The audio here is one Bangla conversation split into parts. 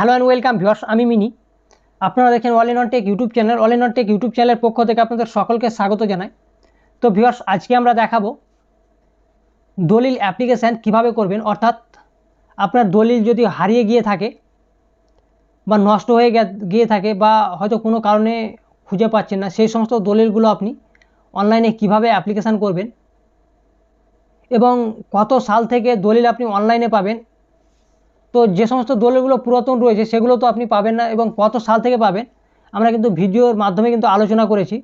হ্যালো অ্যান্ড ওয়েলকাম ভিউয়ার্স আমি মিনি। আপনারা দেখেন all in on tech YouTube channel all in on tech YouTube চ্যানেলের পক্ষ থেকে আপনাদের সকলকে স্বাগত জানাই। তো ভিউয়ার্স আজকে আমরা দেখাবো দলিল অ্যাপ্লিকেশান কীভাবে করবেন। অর্থাৎ আপনার দলিল যদি হারিয়ে গিয়ে থাকে বা নষ্ট হয়ে গিয়ে থাকে বা হয়তো কোনো কারণে খুঁজে পাচ্ছেন না, সেই সমস্ত দলিলগুলো আপনি অনলাইনে কীভাবে অ্যাপ্লিকেশান করবেন এবং কত সাল থেকে দলিল আপনি অনলাইনে পাবেন তো যে সমস্ত দলিলগুলো পুরাতন রয়েছে, সেগুলো তো আপনি পাবেন না এবং কত সাল থেকে পাবেন, আমরা কিন্তু ভিডিওর মাধ্যমে কিন্তু আলোচনা করেছি।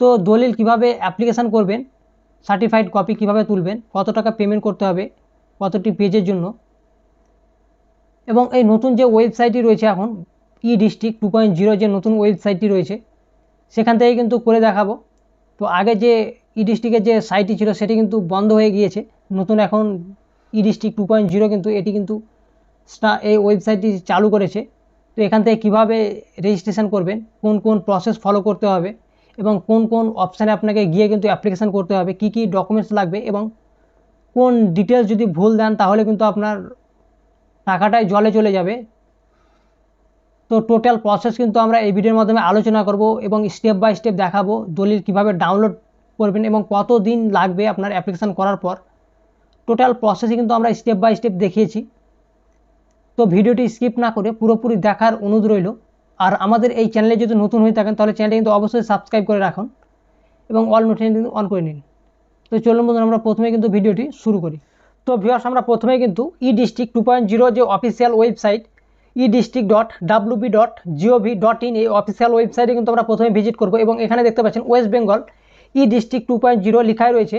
তো দলিল কীভাবে অ্যাপ্লিকেশান করবেন সার্টিফাইড কপি কীভাবে তুলবেন, কত টাকা পেমেন্ট করতে হবে, কতটি পেজের জন্য, এবং এই নতুন যে ওয়েবসাইটটি রয়েছে এখন e district two point zero যে নতুন ওয়েবসাইটটি রয়েছে, সেখান থেকে কিন্তু করে দেখাবো। তো আগে যে ই ডিস্ট্রিক্টের যে সাইটটি ছিল, সেটি কিন্তু বন্ধ হয়ে গিয়েছে। নতুন এখন e district two point zero কিন্তু এটি কিন্তু এই ওয়েবসাইটটি চালু করেছে। তো এখান থেকে কীভাবে রেজিস্ট্রেশন করবেন, কোন কোন প্রসেস ফলো করতে হবে এবং কোন কোন অপশানে আপনাকে গিয়ে কিন্তু অ্যাপ্লিকেশান করতে হবে, কি কি ডকুমেন্টস লাগবে এবং কোন ডিটেলস যদি ভুল দেন তাহলে কিন্তু আপনার টাকাটাই জলে চলে যাবে। তো টোটাল প্রসেস কিন্তু আমরা এই ভিডিওর মাধ্যমে আলোচনা করব এবং স্টেপ বাই স্টেপ দেখাবো দলিল কীভাবে ডাউনলোড করবেন এবং কত দিন লাগবে আপনার অ্যাপ্লিকেশান করার পর। টোটাল প্রসেসে কিন্তু আমরা স্টেপ বাই স্টেপ দেখিয়েছি। তো ভিডিওটি স্কিপ না করে পুরোপুরি দেখার অনুরোধ রইল। আর আমাদের এই চ্যানেলে যদি নতুন হয়ে থাকেন, তাহলে চ্যানেলটি কিন্তু অবশ্যই সাবস্ক্রাইব করে রাখুন এবং অল নোটিফিকেশন কিন্তু অন করে নিন। তো চলুন বন্ধুরা, আমরা প্রথমে কিন্তু ভিডিওটি শুরু করি। তো ভিউয়ার্স আমরা প্রথমে কিন্তু e district two point zero যে official website e district dot WB dot gov dot in এই অফিসিয়াল ওয়েবসাইটে কিন্তু আমরা প্রথমে ভিজিট করব এবং এখানে দেখতে পাচ্ছেন West Bengal e district two point zero লেখাই রয়েছে।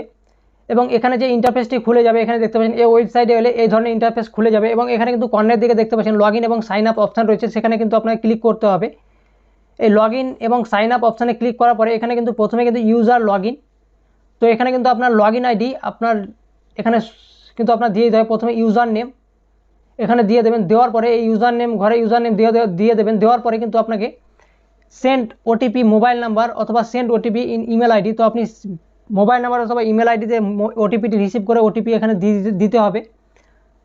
এবং এখানে যে ইন্টারফেসটি খুলে যাবে, এখানে দেখতে পাচ্ছেন এই ওয়েবসাইটে এলে এই ধরনের ইন্টারফেস খুলে যাবে এবং এখানে কিন্তু কর্নার দিকে দেখতে পাচ্ছেন লগ এবং সাইন আপ অপশান রয়েছে, সেখানে কিন্তু আপনাকে ক্লিক করতে হবে। এই লগ এবং সাইন আপ অপশানে ক্লিক করার পরে এখানে কিন্তু প্রথমে কিন্তু ইউজার লগ তো এখানে কিন্তু আপনার লগ আইডি আপনার এখানে কিন্তু আপনার দিয়ে দিতে হবে প্রথমে ইউজার নেম এখানে দিয়ে দেবেন, দেওয়ার পরে এই ইউজার নেম ঘরে ইউজার নেম দিয়ে দিয়ে দেবেন, দেওয়ার পরে কিন্তু আপনাকে সেন্ট ওটিপি মোবাইল নাম্বার অথবা send OTP in email ID তো আপনি মোবাইল নাম্বার অথবা ইমেল আইডিতে ওটিপিটি রিসিভ করে ওটিপি এখানে দিতে হবে।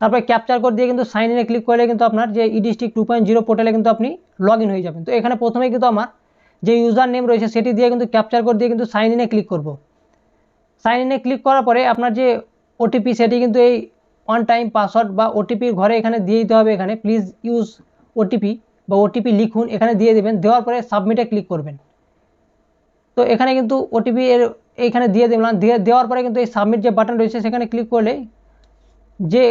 তারপরে ক্যাপচার কোড দিয়ে কিন্তু সাইন ইনে ক্লিক করলে কিন্তু আপনার যে ই টু পয়েন্ট জিরো পোর্টালে কিন্তু আপনি লগ ইন হয়ে যাবেন। তো এখানে প্রথমেই কিন্তু আমার যে ইউজার নেম রয়েছে সেটি দিয়ে কিন্তু ক্যাপচার কোড দিয়ে কিন্তু সাইন ইনে ক্লিক করব। সাইন ইনে ক্লিক করার পরে আপনার যে ওটিপি সেটি কিন্তু এই ওয়ান টাইম পাসওয়ার্ড বা ওটিপির ঘরে এখানে দিয়ে দিতে হবে এখানে। প্লিজ ইউজ ওটিপি বা ওটিপি লিখুন, এখানে দিয়ে দেবেন। দেওয়ার পরে সাবমিটে ক্লিক করবেন। তো এখানে কিন্তু ওটিপি এর এইখানে দিয়ে দিলাম। দিয়ে দেওয়ার পরে কিন্তু এই সাবমিট যে বাটন রয়েছে, সেখানে ক্লিক করলে যে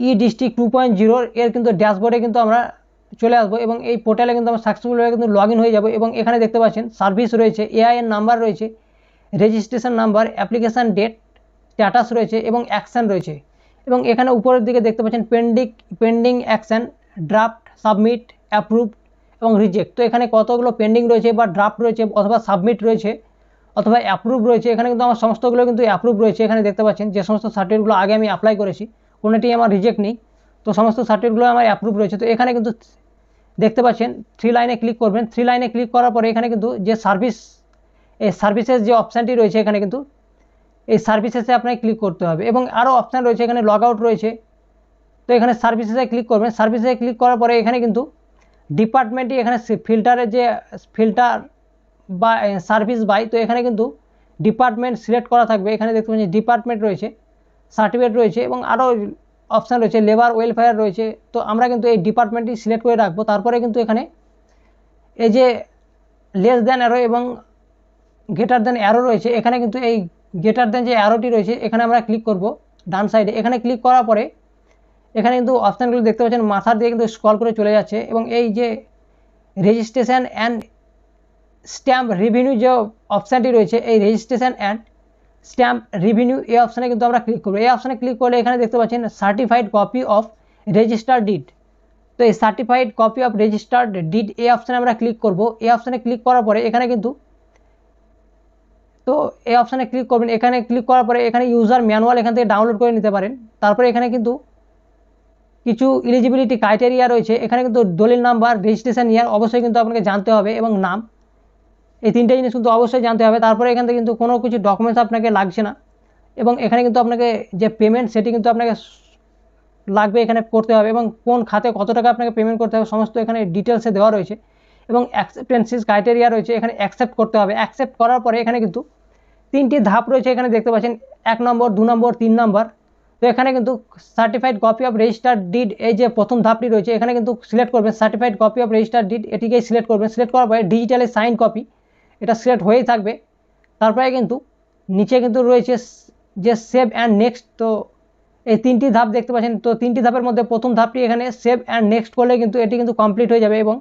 ই ডিস্ট্রিক্ট টু পয়েন্ট জিরোর এর কিন্তু ড্যাশবোর্ডে কিন্তু আমরা চলে আসব এবং এই পোর্টালে কিন্তু আমরা সাকসেসফুলভাবে কিন্তু লগ হয়ে যাব এবং এখানে দেখতে পাচ্ছেন সার্ভিস রয়েছে এআইএন নাম্বার রয়েছে registration number application date status রয়েছে এবং অ্যাকশান রয়েছে। এবং এখানে উপরের দিকে দেখতে পাচ্ছেন pending pending action draft submit approve এবং রিজেক্ট তো এখানে কতগুলো পেন্ডিং রয়েছে বা ড্রাফট রয়েছে অথবা সাবমিট রয়েছে অথবা অ্যাপ্রুভ রয়েছে, এখানে কিন্তু আমার সমস্তগুলো কিন্তু অ্যাপ্রুভ রয়েছে। এখানে দেখতে পাচ্ছেন যে সমস্ত সার্টিফিকেটগুলো আগে আমি অ্যাপ্লাই করেছি কোনোটি আমার রিজেক্ট নেই। তো সমস্ত সার্টিফিকেটগুলো আমার অ্যাপ্রুভ রয়েছে। তো এখানে কিন্তু দেখতে পাচ্ছেন থ্রি লাইনে ক্লিক করবেন। থ্রি লাইনে ক্লিক করার পরে এখানে কিন্তু যে সার্ভিস এই সার্ভিসেস যে অপশানটি রয়েছে এখানে কিন্তু এই সার্ভিসেসে আপনাকে ক্লিক করতে হবে। এবং আরও অপশান রয়েছে, এখানে লগ আউট রয়েছে। তো এখানে সার্ভিসেসে ক্লিক করবেন। সার্ভিসে ক্লিক করার পরে এখানে কিন্তু ডিপার্টমেন্টটি এখানে ফিল্টারের যে ফিল্টার বা সার্ভিস বাই তো এখানে কিন্তু ডিপার্টমেন্ট সিলেক্ট করা থাকবে। এখানে দেখতে পাচ্ছেন ডিপার্টমেন্ট রয়েছে সার্টিফিকেট রয়েছে এবং আরও অপশান রয়েছে লেবার ওয়েলফেয়ার রয়েছে। তো আমরা কিন্তু এই ডিপার্টমেন্টটি সিলেক্ট করে রাখব। তারপরে কিন্তু এখানে এই যে লেস দেন অ্যারো এবং গেটার দেন অ্যারো রয়েছে, এখানে কিন্তু এই গেটার দেন যে অ্যারোটি রয়েছে, এখানে আমরা ক্লিক করব ডান সাইডে এখানে ক্লিক করার পরে এখানে কিন্তু অপশানগুলো দেখতে পাচ্ছেন মাথার দিয়ে কিন্তু স্ক্রল করে চলে যাচ্ছে এবং এই যে রেজিস্ট্রেশন অ্যান্ড স্ট্যাম্প রেভিনিউ যে অপশানটি রয়েছে, এই রেজিস্ট্রেশন অ্যান্ড স্ট্যাম্প রেভিনিউ এই অপশানে কিন্তু আমরা ক্লিক করব। এই অপশানে ক্লিক করলে এখানে দেখতে পাচ্ছেন certified copy of registered deed তো এই certified copy of registered deed এই অপশানে আমরা ক্লিক করব। এই অপশানে ক্লিক করার পরে এখানে কিন্তু তো এই অপশানে ক্লিক করবেন। এখানে ক্লিক করার পরে এখানে ইউজার ম্যানুয়াল এখান থেকে ডাউনলোড করে নিতে পারেন। তারপরে এখানে কিন্তু কিছু ইলিজিবিলিটি ক্রাইটেরিয়া রয়েছে, এখানে কিন্তু দলিল নাম্বার রেজিস্ট্রেশন ইয়ার অবশ্যই কিন্তু আপনাকে জানতে হবে এবং নাম। এই তিনটে জিনিস কিন্তু অবশ্যই জানতে হবে। তারপরে এখান থেকে কিন্তু কোনো কিছু ডকুমেন্টস আপনাকে লাগছে না এবং এখানে কিন্তু আপনাকে যে পেমেন্ট সেটি কিন্তু আপনাকে লাগবে এখানে করতে হবে এবং কোন খাতে কত টাকা আপনাকে পেমেন্ট করতে হবে সমস্ত এখানে ডিটেলসে দেওয়া রয়েছে এবং অ্যাকসেপ্টেন্সিস ক্রাইটেরিয়া রয়েছে, এখানে অ্যাকসেপ্ট করতে হবে। অ্যাকসেপ্ট করার পরে এখানে কিন্তু তিনটি ধাপ রয়েছে এখানে দেখতে পাচ্ছেন, এক নম্বর, দু নম্বর, তিন নম্বর। তো এখানে কিন্তু certified copy of register deed এই যে প্রথম ধাপটি রয়েছে, এখানে কিন্তু সিলেক্ট করবেন certified copy of register deed এটিকেই select করবেন। সিলেক্ট করার পরে ডিজিটালে সাইন কপি এটা সিলেক্ট হয়েই থাকবে। তারপরে কিন্তু নিচে কিন্তু রয়েছে যে সেভ অ্যান্ড নেক্সট তো এই তিনটি ধাপ দেখতে পাচ্ছেন। তো তিনটি ধাপের মধ্যে প্রথম ধাপটি এখানে সেভ অ্যান্ড নেক্সট করলে কিন্তু এটি কিন্তু কমপ্লিট হয়ে যাবে এবং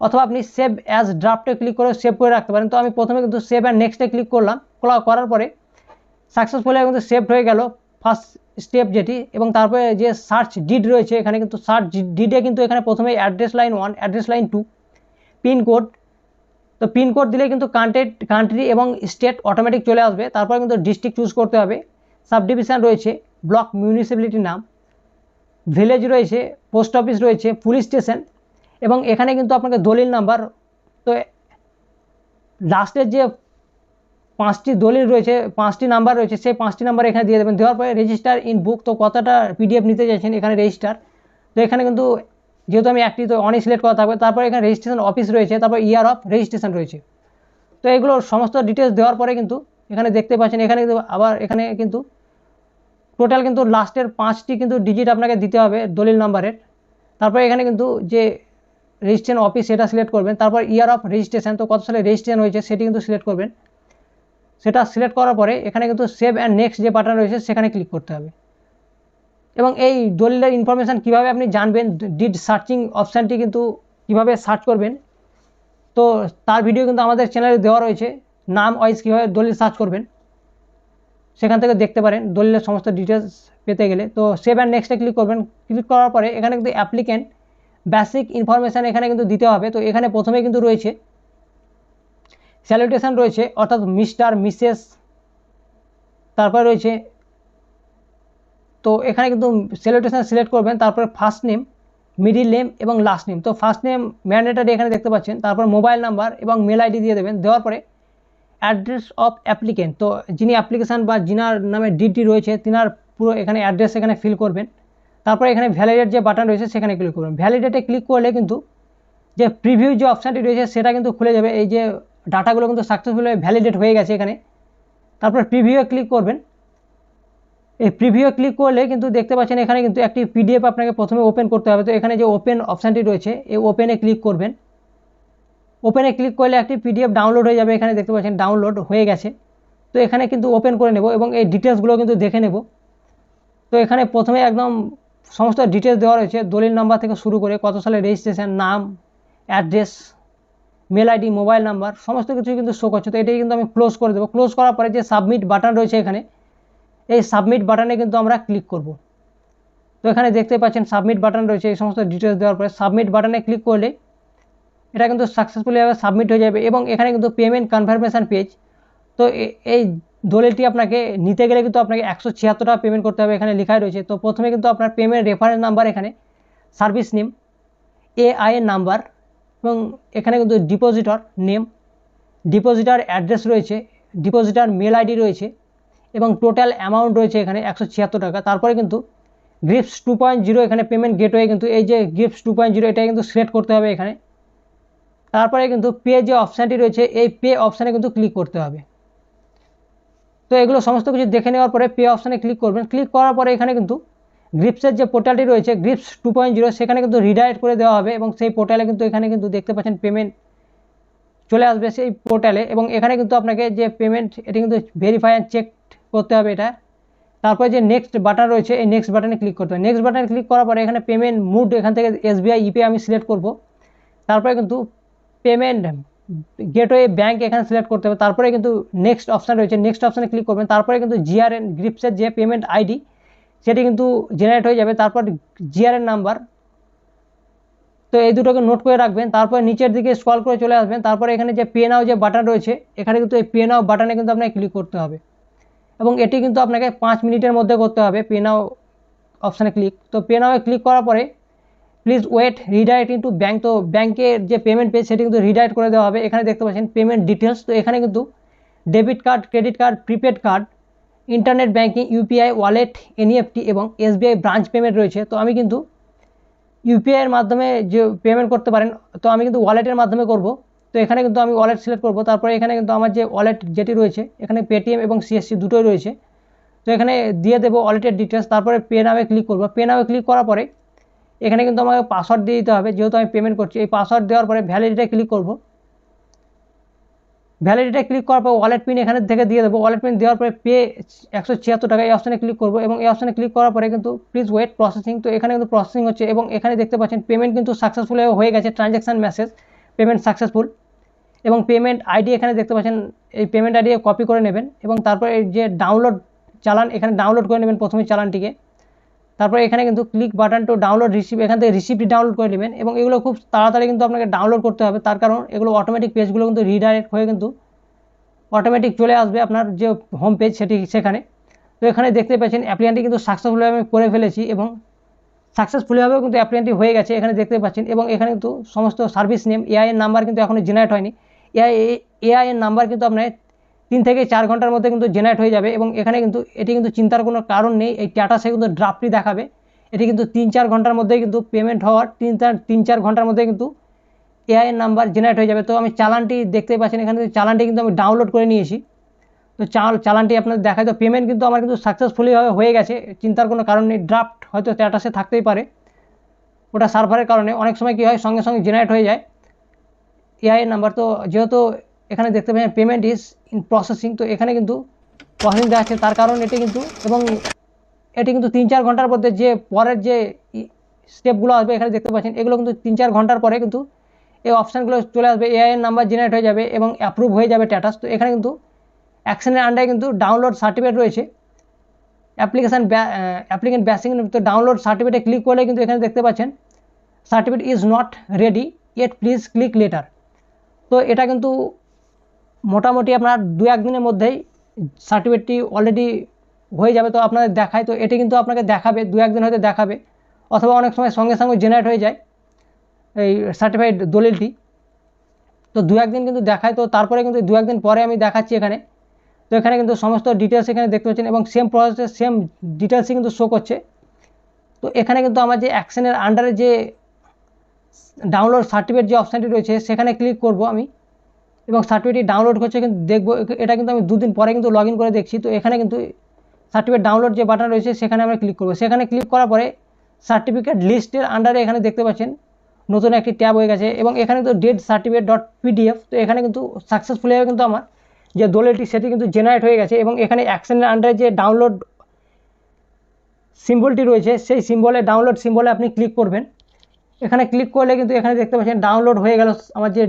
অথবা আপনি সেভ অ্যাজ ড্রাফটে ক্লিক করে সেভ করে রাখতে পারেন। তো আমি প্রথমে কিন্তু সেভ অ্যান্ড নেক্সটে ক্লিক করলাম। করার পরে সাকসেসফুলি কিন্তু সেভড হয়ে গেল। ফার্স্ট স্টেপ যেটি এবং তারপরে যে সার্চ ডিড রয়েছে, এখানে কিন্তু সার্চ ডিডে কিন্তু এখানে প্রথমে address line one address line two pincode তো পিনকোড দিলে কিন্তু কান্ট্রি কান্ট্রি এবং স্টেট অটোমেটিক চলে আসবে। তারপর কিন্তু ডিস্ট্রিক্ট চুজ করতে হবে। সাব ডিভিশন রয়েছে ব্লক মিউনিসিপ্যালিটির নাম। ভিলেজ রয়েছে পোস্ট অফিস রয়েছে পুলিশ স্টেশন এবং এখানে কিন্তু আপনাকে দলিল নাম্বার তো লাস্টের যে পাঁচটি দলিল রয়েছে, পাঁচটি নাম্বার রয়েছে, সেই পাঁচটি নাম্বার এখানে দিয়ে দেবেন। দেওয়ার পরে রেজিস্টার ইন বুক তো কতটা পিডিএফ নিতে চাইছেন, এখানে রেজিস্টার তো এখানে কিন্তু যেহেতু আমি একটি, তো অনেক সিলেক্ট করা থাকবে। তারপরে এখানে রেজিস্ট্রেশন অফিস রয়েছে, তারপর ইয়ার অফ রেজিস্ট্রেশন রয়েছে। তো এগুলো সমস্ত ডিটেলস দেওয়ার পরে কিন্তু এখানে দেখতে পাচ্ছেন, এখানে কিন্তু আবার এখানে কিন্তু টোটাল কিন্তু লাস্টের পাঁচটি কিন্তু ডিজিট আপনাকে দিতে হবে দলিল নাম্বারের। তারপরে এখানে কিন্তু যে রেজিস্ট্রেশন অফিস সেটা সিলেক্ট করবেন। তারপর ইয়ার অফ রেজিস্ট্রেশন তো কত সালে রেজিস্ট্রেশন হয়েছে, সেটি কিন্তু সিলেক্ট করবেন। সেটা সিলেক্ট করার পরে এখানে কিন্তু সেভ অ্যান্ড নেক্সট যে বাটন রয়েছে সেখানে ক্লিক করতে হবে। এবং এই দলিলের ইনফরমেশান কীভাবে আপনি জানবেন ডিড সার্চিং অপশানটি কিন্তু কীভাবে সার্চ করবেন, তো তার ভিডিও কিন্তু আমাদের চ্যানেলে দেওয়া রয়েছে। নাম ওয়াইজ কীভাবে দলিল সার্চ করবেন, সেখান থেকে দেখতে পারেন। দলিলের সমস্ত ডিটেলস পেতে গেলে। তো সেভ অ্যান্ড নেক্সটে ক্লিক করবেন। ক্লিক করার পরে এখানে কিন্তু অ্যাপ্লিক্যান্ট বেসিক ইনফরমেশান এখানে কিন্তু দিতে হবে। তো এখানে প্রথমে কিন্তু রয়েছে স্যালুটেশন রয়েছে, অর্থাৎ মিস্টার, মিসেস, তারপরে রয়েছে, তো এখানে কিন্তু স্যালুটেশন সিলেক্ট করবেন, তারপরে ফার্স্ট নেম, মিডিল নেম এবং লাস্ট নেম। তো ফার্স্ট নেম ম্যান্ডেটারি এখানে দেখতে পাচ্ছেন, তারপর মোবাইল নাম্বার এবং মেল আইডি দিয়ে দেবেন, দেওয়ার পরে অ্যাড্রেস অফ অ্যাপ্লিকেন্ট। তো যিনি অ্যাপ্লিকেশান বা যিনার নামে ডিটি রয়েছে, তিনার পুরো এখানে অ্যাড্রেস এখানে ফিল করবেন। তারপরে এখানে ভ্যালিডেট যে বাটন রয়েছে, সেখানে ক্লিক করবেন। ভ্যালিডেটে ক্লিক করলে কিন্তু যে প্রিভিউ যে অপশানটি রয়েছে, সেটা কিন্তু খুলে যাবে। এই যে ডাটাগুলো কিন্তু সাকসেসফুল ভ্যালিডেট হয়ে গেছে এখানে। তারপর প্রিভিউয়ে ক্লিক করবেন। এই প্রিভিউয়ে ক্লিক করলে কিন্তু দেখতে পাচ্ছেন এখানে কিন্তু একটি পিডিএফ আপনাকে প্রথমে ওপেন করতে হবে। তো এখানে যে ওপেন অপশানটি রয়েছে, এই ওপেনে ক্লিক করবেন। ওপেনে ক্লিক করলে একটি পিডিএফ ডাউনলোড হয়ে যাবে। এখানে দেখতে পাচ্ছেন ডাউনলোড হয়ে গেছে। তো এখানে কিন্তু ওপেন করে নেব এবং এই ডিটেলসগুলো কিন্তু দেখে নেব। তো এখানে প্রথমে একদম সমস্ত ডিটেলস দেওয়া রয়েছে। দলিল নাম্বার থেকে শুরু করে কত সালে রেজিস্ট্রেশন নাম address mail ID, mobile number, সমস্ত কিছু কিন্তু শো করছে। তো এটাই কিন্তু আমি ক্লোজ করে দেবো। ক্লোজ করার পরে যে সাবমিট বাটন রয়েছে এখানে, এই সাবমিট বাটনে কিন্তু আমরা ক্লিক করব। তো এখানে দেখতে পাচ্ছেন সাবমিট বাটন রয়েছে, এই সমস্ত ডিটেলস দেওয়ার পরে সাবমিট বাটনে ক্লিক করলে এটা কিন্তু সাকসেসফুলিভাবে সাবমিট হয়ে যাবে এবং এখানে কিন্তু পেমেন্ট কনফার্মেশান পেজ তো এই দলিলটি আপনাকে নিতে গেলে কিন্তু আপনাকে একশো ছিয়াত্তর টাকা পেমেন্ট করতে হবে এখানে লেখাই রয়েছে। তো প্রথমে কিন্তু আপনার পেমেন্ট রেফারেন্স নাম্বার এখানে service name A I number এবং এখানে কিন্তু ডিপোজিটর নেম ডিপোজিটার অ্যাড্রেস রয়েছে ডিপোজিটার মেল আইডি রয়েছে এবং টোটাল অ্যামাউন্ট রয়েছে এখানে একশো ছিয়াত্তর টাকা। তারপরে কিন্তু গ্রিপস টু পয়েন্ট জিরো এখানে পেমেন্ট গেটওয়ে কিন্তু এই যে গ্রিপস টু পয়েন্ট জিরো এটা কিন্তু সিলেক্ট করতে হবে এখানে। তারপরে কিন্তু পে যে অপশানটি রয়েছে, এই পে অপশানে কিন্তু ক্লিক করতে হবে। তো এগুলো সমস্ত কিছু দেখে নেওয়ার পরে পে অপশানে ক্লিক করবেন। ক্লিক করার পরে এখানে কিন্তু গ্রিপসের যে পোর্টালটি রয়েছে গ্রিপস টু পয়েন্ট জিরো সেখানে কিন্তু রিডাইরেক্ট করে দেওয়া হবে এবং সেই পোর্টালে কিন্তু এখানে কিন্তু দেখতে পাচ্ছেন পেমেন্ট চলে আসবে সেই পোর্টালে এবং এখানে কিন্তু আপনাকে যে পেমেন্ট এটি কিন্তু ভেরিফাই অ্যান্ড চেক করতে হবে এটা। তারপরে যে নেক্সট বাটন রয়েছে, এই নেক্সট বাটনে ক্লিক করতে হবে। নেক্সট বাটনে ক্লিক করার পরে এখানে পেমেন্ট মুড এখান থেকে এসবিআই ইপে আমি সিলেক্ট করব। তারপরে কিন্তু পেমেন্ট গেটওয়ে ব্যাঙ্ক এখানে সিলেক্ট করতে হবে। তারপরে কিন্তু নেক্সট অপশান রয়েছে নেক্সট অপশানে ক্লিক করবেন। তারপরে কিন্তু জিআরএন গ্রিপসের যে পেমেন্ট আইডি সেটি কিন্তু জেনারেট হয়ে যাবে। তারপর জিআরএন নাম্বার তো এই দুটোকে নোট করে রাখবেন। তারপর নিচের দিকে স্কল করে চলে আসবেন। তারপরে এখানে যে পে নাও যে বাটন রয়েছে, এখানে কিন্তু এই পে নাও বাটনে কিন্তু আপনাকে ক্লিক করতে হবে। এবং এটি কিন্তু আপনাকে পাঁচ মিনিটের মধ্যে করতে হবে পে নাও অপশানে ক্লিক তো পে ক্লিক করার পরে please wait redirect into bank তো ব্যাঙ্কের যে পেমেন্ট পেজ সেটি কিন্তু রিডাইরেক্ট করে দেওয়া হবে। এখানে দেখতে পাচ্ছেন পেমেন্ট ডিটেলস তো এখানে কিন্তু debit card credit card prepaid card internet banking UPI wallet, NEFT এবং এসবিআই ব্রাঞ্চ পেমেন্ট রয়েছে। তো আমি কিন্তু ইউপিআইয়ের মাধ্যমে যে পেমেন্ট করতে পারেন, তো আমি কিন্তু ওয়ালেটের মাধ্যমে করব। তো এখানে কিন্তু আমি ওয়ালেট সিলেক্ট করব। তারপরে এখানে কিন্তু আমার যে ওয়ালেট যেটি রয়েছে, এখানে পেটিএম এবং সিএসসি দুটোই রয়েছে। তো এখানে দিয়ে দেবো ওয়ালেটের ডিটেলস তারপরে পে নামে ক্লিক করব। পে নামে ক্লিক করার পরে এখানে কিন্তু আমাকে পাসওয়ার্ড দিয়ে দিতে হবে। যেহেতু আমি পেমেন্ট করছি, এই পাসওয়ার্ড দেওয়ার পরে ভ্যালিডিটে ক্লিক করব। ভ্যালিডিটে ক্লিক করার পর ওয়ালেট পিন এখানে থেকে দিয়ে দেবো। ওয়ালেট পিন দেওয়ার পরে পে একশো ছিয়াত্তর টাকা এই অপশানে ক্লিক করব এবং এই অপশানে ক্লিক করার পরে কিন্তু প্লিজ ওয়েট প্রসেসিং তো এখানে কিন্তু প্রসেসিং হচ্ছে এবং এখানে দেখতে পাচ্ছেন পেমেন্ট কিন্তু সাকসেসফুল হয়ে গেছে ট্রানজ্যাকশান মেসেজ পেমেন্ট সাকসেসফুল এবং পেমেন্ট আইডি এখানে দেখতে পাচ্ছেন, এই পেমেন্ট আইডি কপি করে নেবেন এবং তারপরে যে ডাউনলোড চালান, এখানে ডাউনলোড করে নেবেন প্রথমে চালানটিকে। তারপরে এখানে কিন্তু click button to download receive এখান থেকে রিসিপ্টটি ডাউনলোড করে নেবেন এবং এগুলো খুব তাড়াতাড়ি কিন্তু আপনাকে ডাউনলোড করতে হবে। তার কারণ এগুলো অটোমেটিক পেজগুলো কিন্তু রিডাইরেক্ট হয়ে কিন্তু অটোমেটিক চলে আসবে আপনার যে হোম পেজ সেটি সেখানে। তো এখানে দেখতে পাচ্ছেন অ্যাপ্লিকেন্টটি কিন্তু সাকসেসফুলি আমি করে ফেলেছি এবং সাকসেসফুলিভাবেও কিন্তু অ্যাপ্লিয়ানটি হয়ে গেছে এখানে দেখতে পাচ্ছেন এবং এখানে কিন্তু সমস্ত সার্ভিস নেম এআইএন নাম্বার কিন্তু এখনও জেনারেট হয়নি। এআই এআই এর নাম্বার কিন্তু আপনার তিন থেকে চার ঘণ্টার মধ্যে কিন্তু জেনারেট হয়ে যাবে এবং এখানে কিন্তু এটি কিন্তু চিন্তার কোনো কারণ নেই। এই স্ট্যাটাসে কিন্তু ড্রাফটটি দেখাবে। এটি কিন্তু তিন চার ঘণ্টার মধ্যেই কিন্তু পেমেন্ট হওয়ার তিন চার তিন চার ঘণ্টার মধ্যে কিন্তু এআইএন নাম্বার জেনারেট হয়ে যাবে। তো আমি চালানটি দেখতে পাচ্ছেন, এখানে চালানটি কিন্তু আমি ডাউনলোড করে নিয়েছি। তো চাল, চালানটি আপনাদের দেখায় তো পেমেন্ট কিন্তু আমার কিন্তু সাকসেসফুলিভাবে হয়ে গেছে, চিন্তার কোনো কারণ নেই। ড্রাফট হয়তো স্ট্যাটাসে থাকতেই পারে। ওটা সার্ভারের কারণে। অনেক সময় কী হয়, সঙ্গে সঙ্গে জেনারেট হয়ে যায়। এআই নাম্বার তো যেহেতু এখানে দেখতে পাচ্ছেন পেমেন্ট ইজ ইন প্রসেসিং তো এখানে কিন্তু প্রসেসিং দেখাচ্ছে তার কারণ এটি কিন্তু, এবং এটি কিন্তু তিন চার ঘণ্টার মধ্যে যে পরের যে স্টেপগুলো আসবে, এখানে দেখতে পাচ্ছেন, এগুলো কিন্তু তিন চার ঘণ্টার পরে কিন্তু এই অপশানগুলো চলে আসবে এআই এর নাম্বার জেনারেট হয়ে যাবে এবং অ্যাপ্রুভ হয়ে যাবে স্ট্যাটাস তো এখানে কিন্তু অ্যাকশনের আন্ডারে কিন্তু ডাউনলোড সার্টিফিকেট রয়েছে। অ্যাপ্লিকেশান অ্যাপ্লিকেন্ট ব্যাসিং তো ডাউনলোড সার্টিফিকেটে ক্লিক করলে কিন্তু এখানে দেখতে পাচ্ছেন certificate is not ready yet please click later তো এটা কিন্তু মোটামুটি আপনার দু একদিনের মধ্যেই সার্টিফিকেটটি অলরেডি হয়ে যাবে, তো আপনাদের দেখায়। তো এটি কিন্তু আপনাকে দেখাবে, দু একদিন হয়তো দেখাবে, অথবা অনেক সময় সঙ্গে সঙ্গে জেনারেট হয়ে যায় এই সার্টিফাইড দলিলটি। তো দু একদিন কিন্তু দেখায়, তো তারপরে কিন্তু দু একদিন পরে আমি দেখাচ্ছি এখানে। তো এখানে কিন্তু সমস্ত ডিটেলস এখানে দেখতে পাচ্ছেন, এবং সেম প্রসেসে সেম ডিটেলসই কিন্তু শো করছে। তো এখানে কিন্তু আমার যে অ্যাকশনের আন্ডারে যে ডাউনলোড সার্টিফিকেট যে অপশানটি রয়েছে, সেখানে ক্লিক করব আমি। এবং সার্টিফিকেটটি ডাউনলোড করছে কিন্তু দেখব, এটা কিন্তু আমি দুদিন পরে কিন্তু লগ করে দেখছি। তো এখানে কিন্তু সার্টিফিকেট ডাউনলোড যে বাটন রয়েছে, সেখানে আমরা ক্লিক করব। সেখানে ক্লিক করার পরে সার্টিফিকেট লিস্টের আন্ডারে এখানে দেখতে পাচ্ছেন, নতুন একটি ট্যাব হয়ে গেছে এবং এখানে কিন্তু ডেট সার্টিফিকেট ডট পিডিএফ তো এখানে কিন্তু সাকসেসফুলি সাকসেসফুলিভাবে কিন্তু আমার যে দলিলটি, সেটি কিন্তু জেনারেট হয়ে গেছে এবং এখানে অ্যাকশনের আন্ডারে যে ডাউনলোড সিম্বলটি রয়েছে, সেই সিম্বলে ডাউনলোড সিম্বলে আপনি ক্লিক করবেন। এখানে ক্লিক করলে কিন্তু এখানে দেখতে পাচ্ছেন ডাউনলোড হয়ে গেল আমার যে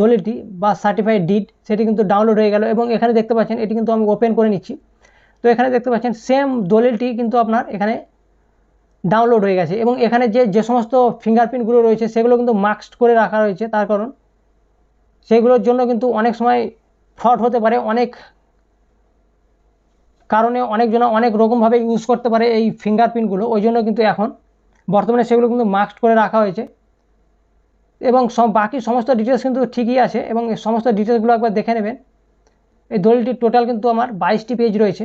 দলিলটি বা সার্টিফাইড ডিড সেটি কিন্তু ডাউনলোড হয়ে গেল এবং এখানে দেখতে পাচ্ছেন এটি কিন্তু আমি ওপেন করে নিচ্ছি। তো এখানে দেখতে পাচ্ছেন সেম দলিলটি কিন্তু আপনার এখানে ডাউনলোড হয়ে গেছে এবং এখানে যে যে সমস্ত ফিঙ্গারপ্রিন্টগুলো রয়েছে সেগুলো কিন্তু মাস্কড করে রাখা রয়েছে তার কারণ সেগুলোর জন্য কিন্তু অনেক সময় ফ্রড হতে পারে, অনেক কারণে অনেকজন অনেক রকমভাবে ইউজ করতে পারে এই ফিঙ্গারপ্রিন্টগুলো ওই জন্য কিন্তু এখন বর্তমানে সেগুলো কিন্তু মাস্কড করে রাখা হয়েছে। এবং বাকি সমস্ত ডিটেলস কিন্তু ঠিকই আছে এবং এই সমস্ত ডিটেলসগুলো একবার দেখে নেবেন। এই দলিলটির টোটাল কিন্তু আমার বাইশটি পেজ রয়েছে।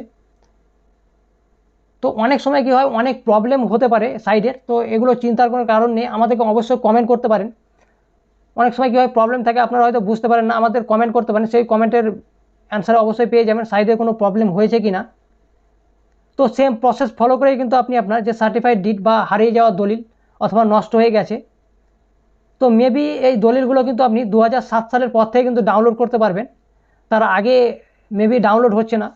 তো অনেক সময় কী হয়, অনেক প্রবলেম হতে পারে সাইডের তো এগুলো চিন্তার কোনো কারণ নেই, আমাদেরকে অবশ্যই কমেন্ট করতে পারেন। অনেক সময় কী হয় প্রবলেম থাকে, আপনারা হয়তো বুঝতে পারেন না, আমাদের কমেন্ট করতে পারেন। সেই কমেন্টের অ্যান্সার অবশ্যই পেয়ে যাবেন সাইডের কোনো প্রবলেম হয়েছে কি না তো সেম প্রসেস ফলো করেই কিন্তু আপনি আপনার যে সার্টিফাইড ডিট বা হারিয়ে যাওয়া দলিল অথবা নষ্ট হয়ে গেছে, তো মেবি এই দলিলগুলো কিন্তু আপনি দু হাজার সাত সালের পর থেকে কিন্তু ডাউনলোড করতে পারবেন। তার আগে মেবি ডাউনলোড হচ্ছে না,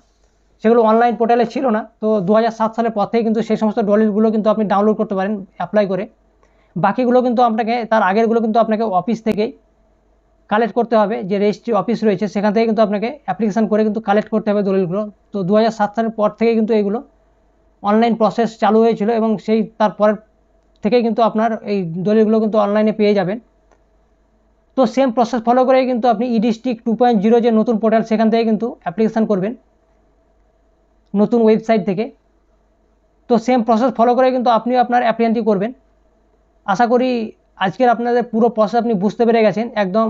সেগুলো অনলাইন পোর্টালে ছিল না, তো দু হাজার সাত সালের পর থেকে কিন্তু সেই সমস্ত দলিলগুলো কিন্তু আপনি ডাউনলোড করতে পারেন অ্যাপ্লাই করে। বাকিগুলো কিন্তু আপনাকে, তার আগেরগুলো কিন্তু আপনাকে অফিস থেকেই কালেক্ট করতে হবে, যে রেজিস্ট্রি অফিস রয়েছে, সেখান থেকে কিন্তু আপনাকে অ্যাপ্লিকেশান করে কিন্তু কালেক্ট করতে হবে দলিলগুলো। তো দু হাজার সাত সালের পর থেকে কিন্তু এগুলো অনলাইন প্রসেস চালু হয়েছিল এবং সেই তারপরের থেকে কিন্তু আপনার এই দলিলগুলো কিন্তু অনলাইনে পেয়ে যাবেন। তো সেম প্রসেস ফলো করেই কিন্তু আপনি e district two point zero যে নতুন পোর্টাল সেখান থেকে কিন্তু অ্যাপ্লিকেশান করবেন নতুন ওয়েবসাইট থেকে। তো সেম প্রসেস ফলো করে কিন্তু আপনিও আপনার অ্যাপ্লিকেন্টটি করবেন। আশা করি আজকের আপনাদের পুরো প্রসেস আপনি বুঝতে পেরে গেছেন। একদম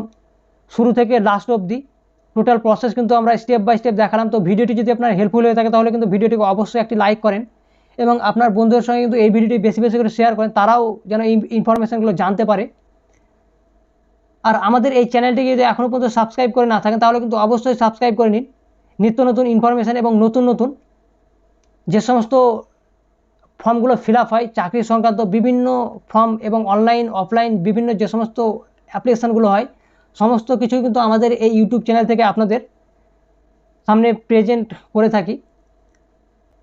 শুরু থেকে লাস্ট অবধি। টোটাল প্রসেস কিন্তু আমরা স্টেপ বাই স্টেপ দেখালাম। তো ভিডিওটি যদি আপনার হেল্পফুল হয়ে থাকে, তাহলে কিন্তু ভিডিওটিকে অবশ্যই একটি লাইক করেন এবং আপনার বন্ধুদের সঙ্গে কিন্তু এই ভিডিওটি বেশি বেশি করে শেয়ার করেন। তারাও যেন এই ইনফরমেশানগুলো জানতে পারে। আর আমাদের এই চ্যানেলটিকে যদি এখনও পর্যন্ত সাবস্ক্রাইব করে না থাকেন, তাহলে কিন্তু অবশ্যই সাবস্ক্রাইব করে নিন। নিত্য নতুন ইনফরমেশান এবং নতুন নতুন যে সমস্ত ফর্মগুলো ফিল আপ হয়, চাকরি সংক্রান্ত বিভিন্ন ফর্ম এবং অনলাইন অফলাইন বিভিন্ন যে সমস্ত অ্যাপ্লিকেশানগুলো হয় সমস্ত কিছুই কিন্তু আমাদের এই ইউটিউব চ্যানেল থেকে আপনাদের সামনে প্রেজেন্ট করে থাকি।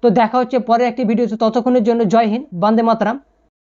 তো দেখা হচ্ছে পরে একটি ভিডিওতে ততক্ষণের জন্য জয় হিন্দ, বন্দে মাতরাম।